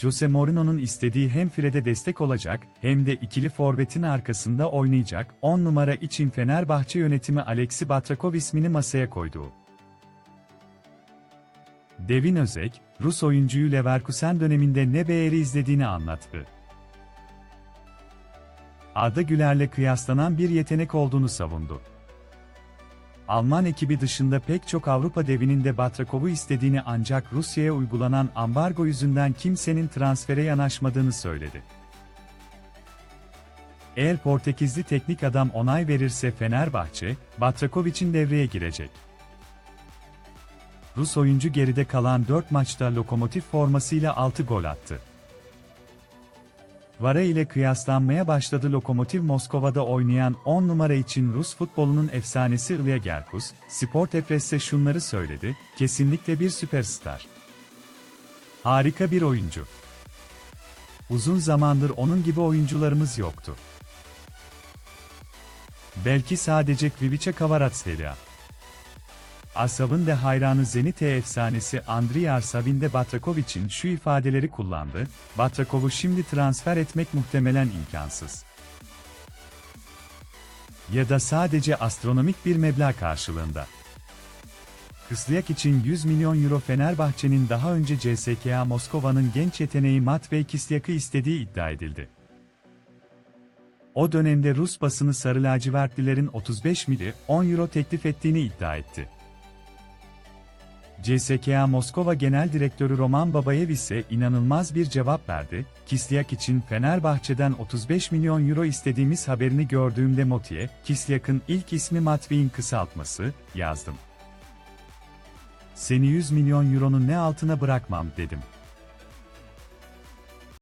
Jose Mourinho'nun istediği hem Fred'e destek olacak hem de ikili forvetin arkasında oynayacak 10 numara için Fenerbahçe yönetimi Alexi Batrakov ismini masaya koydu. Devin Özek, Rus oyuncuyu Leverkusen döneminde ne beğeri izlediğini anlattı. Arda Güler'le kıyaslanan bir yetenek olduğunu savundu. Alman ekibi dışında pek çok Avrupa devinin de Batrakov'u istediğini ancak Rusya'ya uygulanan ambargo yüzünden kimsenin transfere yanaşmadığını söyledi. Eğer Portekizli teknik adam onay verirse Fenerbahçe, Batrakov için devreye girecek. Rus oyuncu geride kalan 4 maçta lokomotif formasıyla 6 gol attı. Vara ile kıyaslanmaya başladı Lokomotiv Moskova'da oynayan 10 numara için Rus futbolunun efsanesi Ilya Gerkus, Sport Express'e şunları söyledi, kesinlikle bir süperstar. Harika bir oyuncu. Uzun zamandır onun gibi oyuncularımız yoktu. Belki sadece Kvivica Kvaratskhelia. Asav'ın de hayranı Zenit efsanesi Andriy Arsavin de Batrakov için şu ifadeleri kullandı, Batrakov'u şimdi transfer etmek muhtemelen imkansız. Ya da sadece astronomik bir meblağ karşılığında. Kıslyak için 100 milyon euro Fenerbahçe'nin daha önce CSKA Moskova'nın genç yeteneği Matvey Kislyak'ı istediği iddia edildi. O dönemde Rus basını sarı lacivertlilerin 35 mili 10 euro teklif ettiğini iddia etti. CSKA Moskova Genel Direktörü Roman Babayev ise inanılmaz bir cevap verdi. Kislyak için Fenerbahçe'den 35 milyon euro istediğimiz haberini gördüğümde Motiye, Kislyak'ın ilk ismi Matvey'in kısaltması, yazdım. Seni 100 milyon euronun ne altına bırakmam dedim.